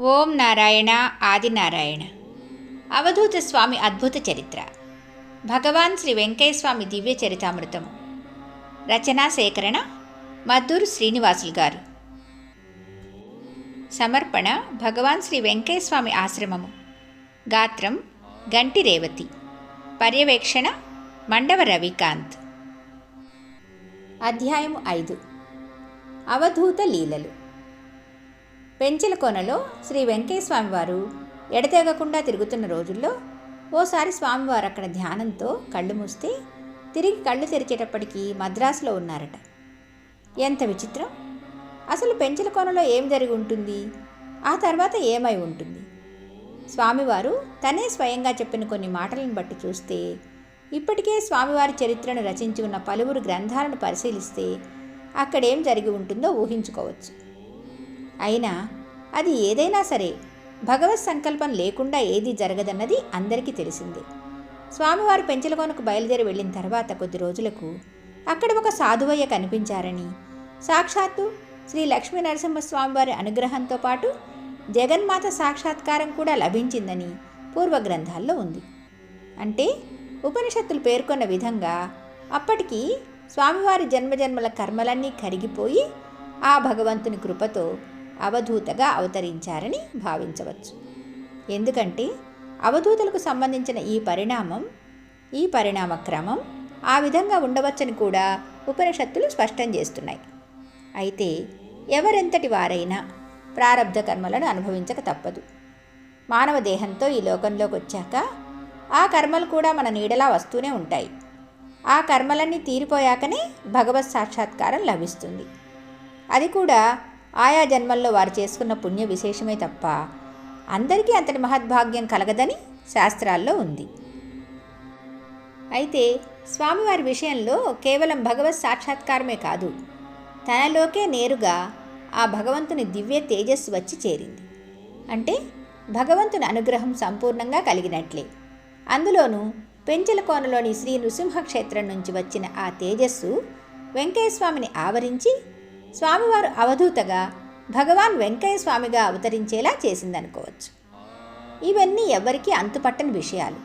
ఓం నారాయణ ఆదినారాయణ అవధూత స్వామి అద్భుత చరిత్ర. భగవాన్ శ్రీ వెంకయ్యస్వామి దివ్య చరితామృతం రచనా సేకరణ మద్దూరు శ్రీనివాసులు గారు. సమర్పణ భగవాన్ శ్రీ వెంకయ్యస్వామి ఆశ్రమము. గాత్రం గంటి రేవతి. పర్యవేక్షణ మండవ రవికాంత్. అధ్యాయము ఐదు. అవధూత లీలలు. పెంచెల కోనలో శ్రీ వెంకయ్య స్వామివారు ఎడతెగకుండా తిరుగుతున్న రోజుల్లో ఓసారి స్వామివారు అక్కడ ధ్యానంతో కళ్ళు మూస్తే తిరిగి కళ్ళు తెరిచేటప్పటికీ మద్రాసులో ఉన్నారట. ఎంత విచిత్రం! అసలు పెంచెల కోనలో ఏం జరిగి ఉంటుంది? ఆ తర్వాత ఏమై ఉంటుంది? స్వామివారు తనే స్వయంగా చెప్పిన కొన్ని మాటలను బట్టి చూస్తే ఇప్పటికే స్వామివారి చరిత్రను రచించి ఉన్న పలువురు గ్రంథాలను పరిశీలిస్తే అక్కడేం జరిగి ఉంటుందో ఊహించుకోవచ్చు. అయినా అది ఏదైనా సరే భగవత్ సంకల్పం లేకుండా ఏది జరగదన్నది అందరికీ తెలిసింది. స్వామివారు పెంచలకోనకు బయలుదేరి వెళ్ళిన తర్వాత కొద్ది రోజులకు అక్కడ ఒక సాధువయ్య కనిపించారని సాక్షాత్తు శ్రీ లక్ష్మీ నరసింహస్వామివారి అనుగ్రహంతో పాటు జగన్మాత సాక్షాత్కారం కూడా లభించిందని పూర్వ గ్రంథాల్లో ఉంది. అంటే ఉపనిషత్తులు పేర్కొన్న విధంగా అప్పటికి స్వామివారి జన్మజన్మల కర్మలన్నీ కరిగిపోయి ఆ భగవంతుని కృపతో అవధూతగా అవతరించారని భావించవచ్చు. ఎందుకంటే అవధూతలకు సంబంధించిన ఈ పరిణామం ఈ పరిణామ క్రమం ఆ విధంగా ఉండవచ్చని కూడా ఉపనిషత్తులు స్పష్టం చేస్తున్నాయి. అయితే ఎవరెంతటి వారైనా ప్రారంధ కర్మలను అనుభవించక తప్పదు. మానవ దేహంతో ఈ లోకంలోకి వచ్చాక ఆ కర్మలు కూడా మన నీడలా వస్తూనే ఉంటాయి. ఆ కర్మలన్నీ తీరిపోయాకనే భగవత్ సాక్షాత్కారం లభిస్తుంది. అది కూడా ఆయా జన్మల్లో వారు చేసుకున్న పుణ్య విశేషమే తప్ప అందరికీ అంతటి మహద్భాగ్యం కలగదని శాస్త్రాల్లో ఉంది. అయితే స్వామివారి విషయంలో కేవలం భగవత్ సాక్షాత్కారమే కాదు తనలోకే నేరుగా ఆ భగవంతుని దివ్య తేజస్సు వచ్చి చేరింది. అంటే భగవంతుని అనుగ్రహం సంపూర్ణంగా కలిగినట్లే. అందులోనూ పెంచలకోనలోని శ్రీ నృసింహ క్షేత్రం నుంచి వచ్చిన ఆ తేజస్సు వెంకయ్యస్వామిని ఆవరించి స్వామివారు అవధూతగా భగవాన్ వెంకయ్య స్వామిగా అవతరించేలా చేసిందనుకోవచ్చు. ఇవన్నీ ఎవరికీ అంతుపట్టని విషయాలు.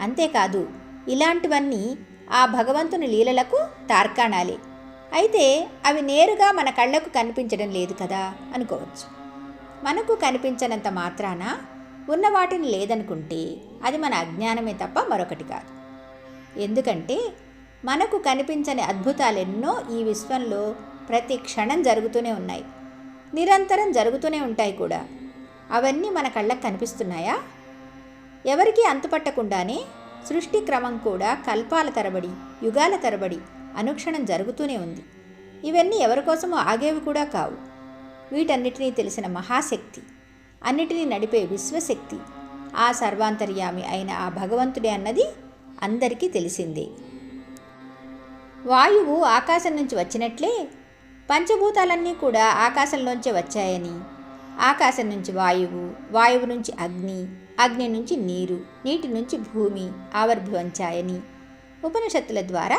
అంతేకాదు ఇలాంటివన్నీ ఆ భగవంతుని లీలలకు తార్కాణాలే. అయితే అవి నేరుగా మన కళ్ళకు కనిపించడం లేదు కదా అనుకోవచ్చు. మనకు కనిపించనంత మాత్రాన ఉన్న వాటిని లేదనుకుంటే అది మన అజ్ఞానమే తప్ప మరొకటి కాదు. ఎందుకంటే మనకు కనిపించని అద్భుతాలెన్నో ఈ విశ్వంలో ప్రతి క్షణం జరుగుతూనే ఉన్నాయి. నిరంతరం జరుగుతూనే ఉంటాయి కూడా. అవన్నీ మన కళ్ళకు కనిపిస్తున్నాయా? ఎవరికీ అంతుపట్టకుండానే సృష్టి క్రమం కూడా కల్పాల తరబడి యుగాల తరబడి అనుక్షణం జరుగుతూనే ఉంది. ఇవన్నీ ఎవరికోసమో ఆగేవి కూడా కావు. వీటన్నిటినీ తెలిసిన మహాశక్తి అన్నిటినీ నడిపే విశ్వశక్తి ఆ సర్వాంతర్యామి అయిన ఆ భగవంతుడే అన్నది అందరికీ తెలిసిందే. వాయువు ఆకాశం నుంచి వచ్చినట్లే పంచభూతాలన్నీ కూడా ఆకాశంలోంచే వచ్చాయని. ఆకాశం నుంచి వాయువు వాయువు నుంచి అగ్ని అగ్ని నుంచి నీరు నీటి నుంచి భూమి ఆవిర్భవించాయని ఉపనిషత్తుల ద్వారా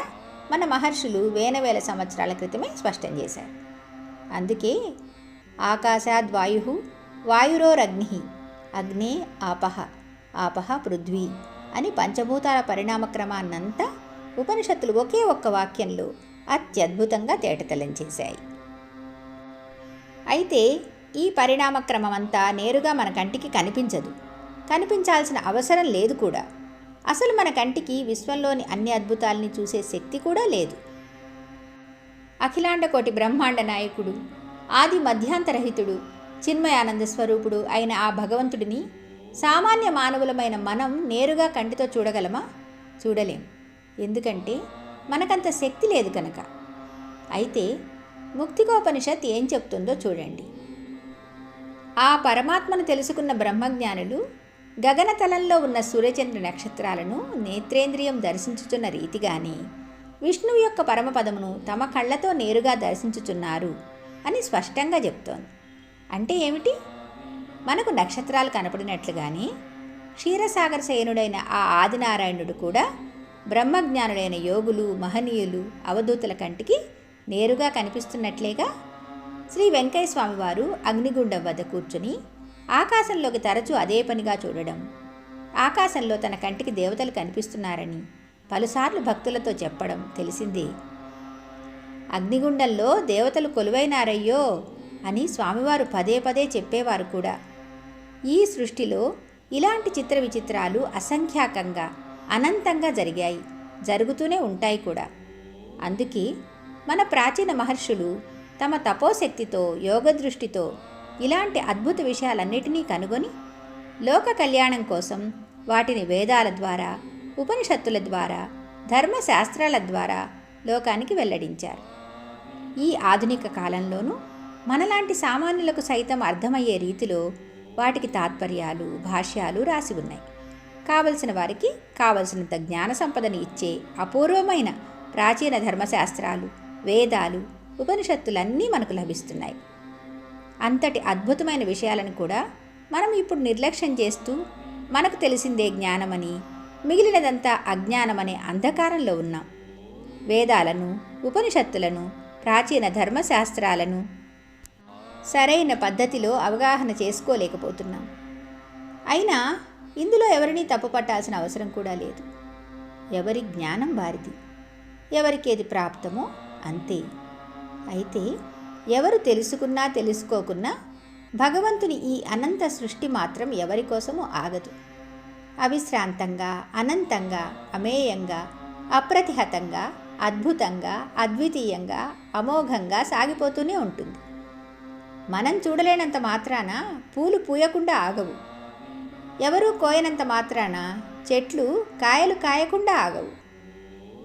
మన మహర్షులు వేనవేల సంవత్సరాల క్రితమే స్పష్టం చేశారు. అందుకే ఆకాశాద్ వాయు వాయురోరగ్ని అగ్నే ఆపహ ఆపహ పృథ్వీ అని పంచభూతాల పరిణామక్రమాన్నంతా ఉపనిషత్తులు ఒకే ఒక్క వాక్యంలో అత్యద్భుతంగా తేటతెల్లం చేశాయి. అయితే ఈ పరిణామక్రమం అంతా నేరుగా మన కంటికి కనిపించదు. కనిపించాల్సిన అవసరం లేదు కూడా. అసలు మన కంటికి విశ్వంలోని అన్ని అద్భుతాల్ని చూసే శక్తి కూడా లేదు. అఖిలాండకోటి బ్రహ్మాండ నాయకుడు ఆది మధ్యాంతరహితుడు చిన్మయానంద స్వరూపుడు అయిన ఆ భగవంతుడిని సామాన్య మానవులమైన మనం నేరుగా కంటితో చూడగలమా? చూడలేం. ఎందుకంటే మనకంత శక్తి లేదు కనుక. అయితే ముక్తికోపనిషత్ ఏం చెప్తుందో చూడండి. ఆ పరమాత్మను తెలుసుకున్న బ్రహ్మజ్ఞానులు గగనతలంలో ఉన్న సూర్యచంద్ర నక్షత్రాలను నేత్రేంద్రియం దర్శించుచున్న రీతిగానే విష్ణువు యొక్క పరమపదమును తమ కళ్ళతో నేరుగా దర్శించుచున్నారు అని స్పష్టంగా చెప్తోంది. అంటే ఏమిటి? మనకు నక్షత్రాలు కనపడినట్లుగానే క్షీరసాగర శయనుడైన ఆ ఆదినారాయణుడు కూడా బ్రహ్మజ్ఞానుడైన యోగులు మహనీయులు అవధూతుల కంటికి నేరుగా కనిపిస్తున్నట్లేగా? శ్రీ వెంకయ్య స్వామివారు అగ్నిగుండం వద్ద కూర్చుని ఆకాశంలోకి తరచూ అదే పనిగా చూడడం. ఆకాశంలో తన కంటికి దేవతలు కనిపిస్తున్నారని పలుసార్లు భక్తులతో చెప్పడం తెలిసిందే. అగ్నిగుండంలో దేవతలు కొలువైనారయ్యో అని స్వామివారు పదే పదే చెప్పేవారు కూడా. ఈ సృష్టిలో ఇలాంటి చిత్ర విచిత్రాలు అసంఖ్యాకంగా అనంతంగా జరిగాయి. జరుగుతూనే ఉంటాయి కూడా. అందుకే మన ప్రాచీన మహర్షులు తమ తపోశక్తితో యోగ దృష్టితో ఇలాంటి అద్భుత విషయాలన్నిటినీ కనుగొని లోక కళ్యాణం కోసం వాటిని వేదాల ద్వారా ఉపనిషత్తుల ద్వారా ధర్మశాస్త్రాల ద్వారా లోకానికి వెల్లడించారు. ఈ ఆధునిక కాలంలోనూ మనలాంటి సామాన్యులకు సైతం అర్థమయ్యే రీతిలో వాటికి తాత్పర్యాలు భాష్యాలు రాసి ఉన్నాయి. కావలసిన వారికి కావలసినంత జ్ఞాన సంపదని ఇచ్చే అపూర్వమైన ప్రాచీన ధర్మశాస్త్రాలు వేదాలు ఉపనిషత్తులన్నీ మనకు లభిస్తున్నాయి. అంతటి అద్భుతమైన విషయాలను కూడా మనం ఇప్పుడు నిర్లక్ష్యం చేస్తూ మనకు తెలిసిందే జ్ఞానమని మిగిలినదంతా అజ్ఞానమనే అంధకారంలో ఉన్నాం. వేదాలను ఉపనిషత్తులను ప్రాచీన ధర్మశాస్త్రాలను సరైన పద్ధతిలో అవగాహన చేసుకోలేకపోతున్నాం. అయినా ఇందులో ఎవరినీ తప్పుపట్టాల్సిన అవసరం కూడా లేదు. ఎవరి జ్ఞానం వారిది. ఎవరికి ఏది ప్రాప్తమో అంతే. అయితే ఎవరు తెలుసుకున్నా తెలుసుకోకున్నా భగవంతుని ఈ అనంత సృష్టి మాత్రం ఎవరి కోసము ఆగదు. అవిశ్రాంతంగా అనంతంగా అమేయంగా అప్రతిహతంగా అద్భుతంగా అద్వితీయంగా అమోఘంగా సాగిపోతూనే ఉంటుంది. మనం చూడలేనంత మాత్రాన పూలు పూయకుండా ఆగవు. ఎవరూ కోయనంత మాత్రాన చెట్లు కాయలు కాయకుండా ఆగవు.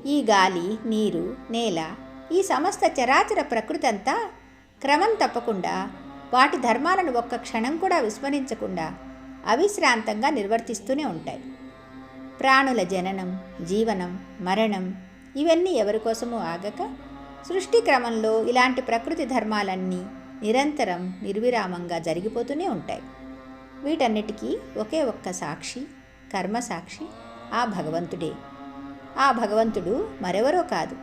ఈ గాలి నీరు నేల ఈ సమస్త చరాచర ప్రకృతి అంతా క్రమం తప్పకుండా వాటి ధర్మాలను ఒక్క క్షణం కూడా విస్మరించకుండా అవిశ్రాంతంగా నిర్వర్తిస్తూనే ఉంటాయి. ప్రాణుల జననం జీవనం మరణం ఇవన్నీ ఎవరి కోసమో ఆగక సృష్టి క్రమంలో ఇలాంటి ప్రకృతి ధర్మాలన్నీ నిరంతరం నిర్విరామంగా జరిగిపోతూనే ఉంటాయి. వీటన్నిటికీ ఒకే ఒక్క సాక్షి కర్మ సాక్షి ఆ భగవంతుడే. ఆ భగవంతుడు మరెవరో కాదు.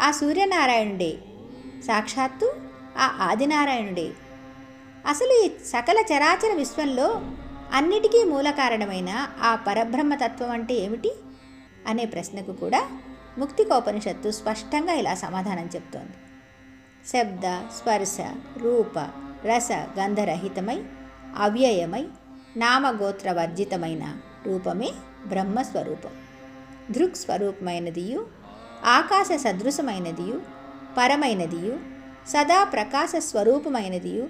ఆ సూర్యనారాయణుడే. సాక్షాత్తు ఆ ఆదినారాయణుడే. అసలు ఈ సకల చరాచర విశ్వంలో అన్నిటికీ మూల కారణమైన ఆ పరబ్రహ్మతత్వం అంటే ఏమిటి? అనే ప్రశ్నకు కూడా ముక్తికోపనిషత్తు స్పష్టంగా ఇలా సమాధానం చెప్తోంది. శబ్ద స్పర్శ రూప రస గంధరహితమై అవ్యయమై నామగోత్ర వర్జితమైన రూపమే బ్రహ్మస్వరూపం. దృక్ స్వరూపమైనదియు ఆకాశ సదృశమైనదియు పరమైనదియు సదా ప్రకాశ స్వరూపమైనదియు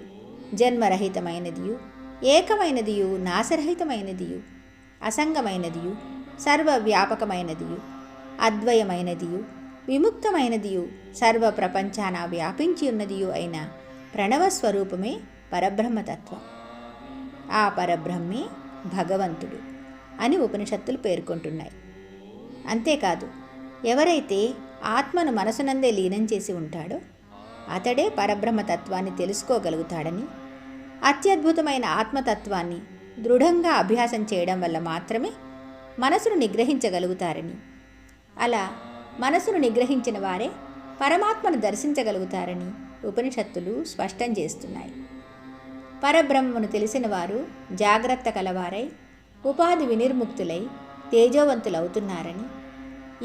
జన్మరహితమైనదియు ఏకమైనదియు నాశరహితమైనదియు అసంగమైనదియు సర్వవ్యాపకమైనదియు అద్వయమైనదియు విముక్తమైనదియు సర్వ ప్రపంచాన వ్యాపించి ఉన్నదియు అయిన ప్రణవస్వరూపమే పరబ్రహ్మతత్వం. ఆ పరబ్రహ్మే భగవంతుడు అని ఉపనిషత్తులు పేర్కొంటున్నాయి. అంతేకాదు ఎవరైతే ఆత్మను మనసునందే లీనం చేసి ఉంటాడో అతడే పరబ్రహ్మతత్వాన్ని తెలుసుకోగలుగుతాడని అత్యద్భుతమైన ఆత్మతత్వాన్ని దృఢంగా అభ్యాసం చేయడం వల్ల మాత్రమే మనసును నిగ్రహించగలుగుతారని. అలా మనసును నిగ్రహించిన వారే పరమాత్మను దర్శించగలుగుతారని ఉపనిషత్తులు స్పష్టం చేస్తున్నాయి. పరబ్రహ్మను తెలిసిన వారు జాగ్రత్త కలవారై ఉపాధి వినిర్ముక్తులై తేజోవంతులవుతున్నారని.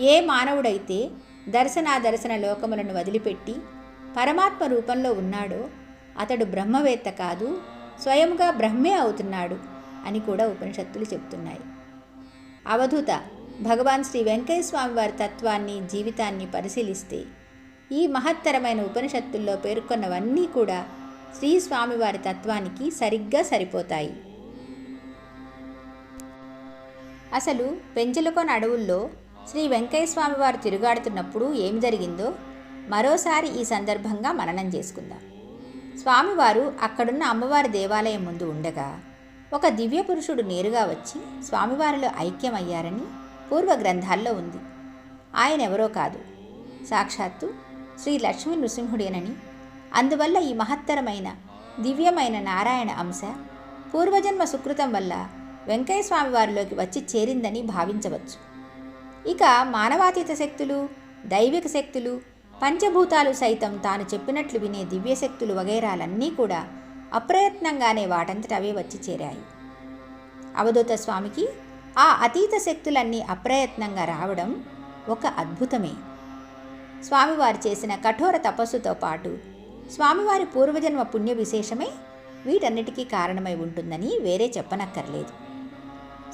ఏ మానవుడైతే దర్శనాదర్శన లోకములను వదిలిపెట్టి పరమాత్మ రూపంలో ఉన్నాడో అతడు బ్రహ్మవేత్త కాదు స్వయంగా బ్రహ్మే అవుతున్నాడు అని కూడా ఉపనిషత్తులు చెప్తున్నాయి. అవధూత భగవాన్ శ్రీ వెంకయ్య స్వామి వారి తత్వాన్ని జీవితాన్ని పరిశీలిస్తే ఈ మహత్తరమైన ఉపనిషత్తుల్లో పేర్కొన్నవన్నీ కూడా శ్రీ స్వామివారి తత్వానికి సరిగ్గా సరిపోతాయి. అసలు పెంచలకొన అడవుల్లో శ్రీ వెంకయ్య స్వామివారు తిరుగాడుతున్నప్పుడు ఏమి జరిగిందో మరోసారి ఈ సందర్భంగా మననం చేసుకుందాం. స్వామివారు అక్కడున్న అమ్మవారి దేవాలయం ముందు ఉండగా ఒక దివ్య పురుషుడు నేరుగా వచ్చి స్వామివారిలో ఐక్యమయ్యారని పూర్వ గ్రంథాల్లో ఉంది. ఆయన ఎవరో కాదు. సాక్షాత్తు శ్రీ లక్ష్మీ నృసింహుడేనని అందువల్ల ఈ మహత్తరమైన దివ్యమైన నారాయణ అంశ పూర్వజన్మ సుకృతం వల్ల వెంకయ్య స్వామి వారిలోకి వచ్చి చేరిందని భావించవచ్చు. ఇక మానవాతీత శక్తులు దైవిక శక్తులు పంచభూతాలు సైతం తాను చెప్పినట్లు వినే దివ్యశక్తులు వగైరాలన్నీ కూడా అప్రయత్నంగానే వాటంతట అవే వచ్చి చేరాయి. అవధూత స్వామికి ఆ అతీత శక్తులన్నీ అప్రయత్నంగా రావడం ఒక అద్భుతమే. స్వామివారు చేసిన కఠోర తపస్సుతో పాటు స్వామివారి పూర్వజన్మ పుణ్య విశేషమే వీటన్నిటికీ కారణమై ఉంటుందని వేరే చెప్పనక్కర్లేదు.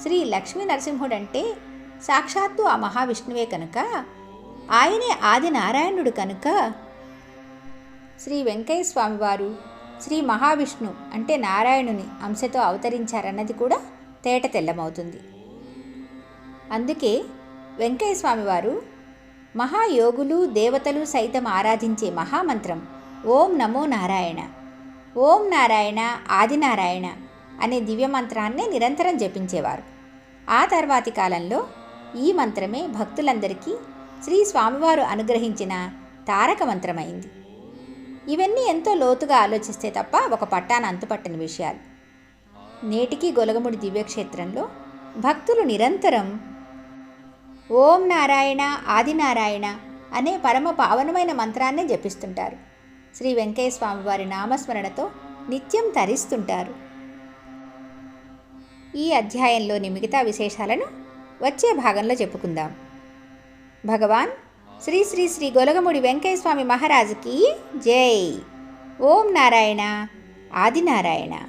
శ్రీ లక్ష్మీ నరసింహుడంటే సాక్షాత్తు ఆ మహావిష్ణువే కనుక ఆయనే ఆది నారాయణుడు కనుక. శ్రీ వెంకయ్య స్వామివారు శ్రీ మహావిష్ణు అంటే నారాయణుని అంశతో అవతరించారన్నది కూడా తేట తెల్లమవుతుంది. అందుకే వెంకయ్య స్వామివారు మహాయోగులు దేవతలు సైతం ఆరాధించే మహామంత్రం ఓం నమో నారాయణ. ఓం నారాయణ ఆదినారాయణ అనే దివ్యమంత్రాన్నే నిరంతరం జపించేవారు. ఆ తర్వాతి కాలంలో ఈ మంత్రమే భక్తులందరికీ శ్రీ స్వామివారు అనుగ్రహించిన తారక మంత్రమైంది. ఇవన్నీ ఎంతో లోతుగా ఆలోచిస్తే తప్ప ఒక పట్టాన అంతుపట్టని విషయాలు. నేటికి గొలగముడి దివ్యక్షేత్రంలో భక్తులు నిరంతరం ఓం నారాయణ ఆదినారాయణ అనే పరమ పావనమైన మంత్రాన్నే జపిస్తుంటారు. శ్రీ వెంకయ్య స్వామి వారి నామస్మరణతో నిత్యం తరిస్తుంటారు. ఈ అధ్యాయంలోని మిగతా విశేషాలను వచ్చే భాగంలో చెప్పుకుందాం. భగవాన్ శ్రీ శ్రీ శ్రీ గొలగముడి వెంకయ్య స్వామి మహారాజుకి జై. ఓం నారాయణ. ఆదినారాయణ.